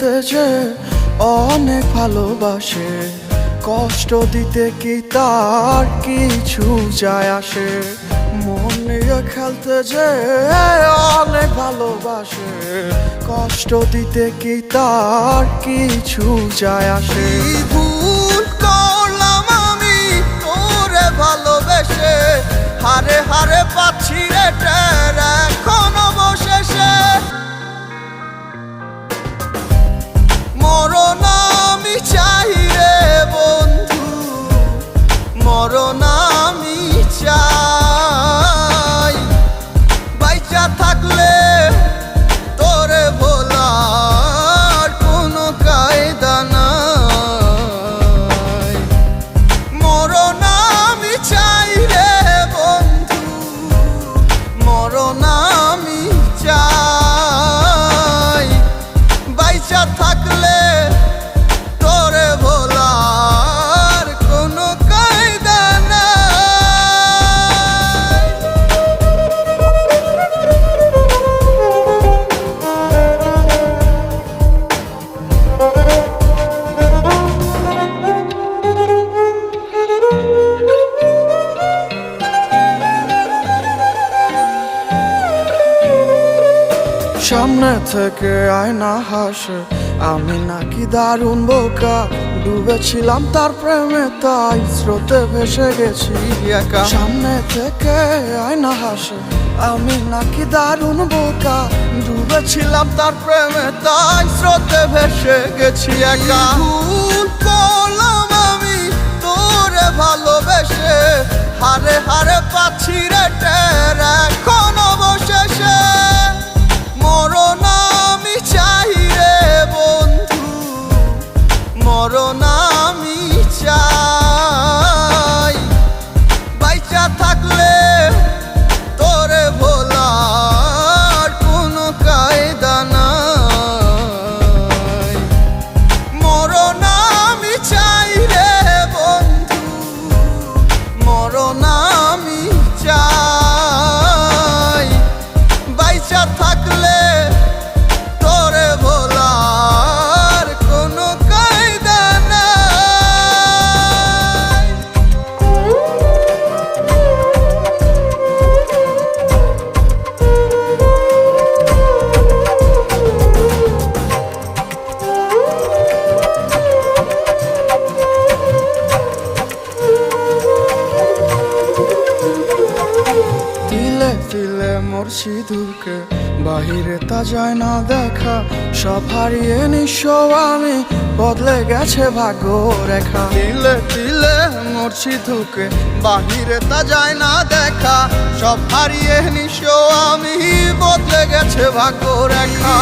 খেলতে যে অনেক ভালোবাসে। কষ্ট দিতে কি তার কিছু যায় আসে? মন নিয়ে খেলতে যে অনেক ভালোবাসে। কষ্ট দিতে কি তার কিছু যায় আসে? সামনে থেকে আয়না হাসে। আমি নাকি দারুণ বোকা, ডুবেছিলাম তার প্রেমে, তাই স্রোতে ভেসে গেছি একা। সামনে থেকে আয়না হাসে, আমি নাকি দারুণ বোকা, ডুবেছিলাম তার প্রেমে, তাই স্রোতে ভেসে গেছি একা। ভুল করলাম আমি তোরে ভালোবেসে, হারে হারে পাচ্ছি রে টের। এখন সিঁদুরকে বাহিরে তা যায় না দেখা। সব হারিয়ে নিঃস্ব আমি, বদলে গেছে ভাগ্য রেখা তিলে তিলে মোর সিধুকে বাহিরে তা যায় না দেখা। সব হারিয়ে নিঃস্ব আমি, বদলে গেছে ভাগ্য রেখা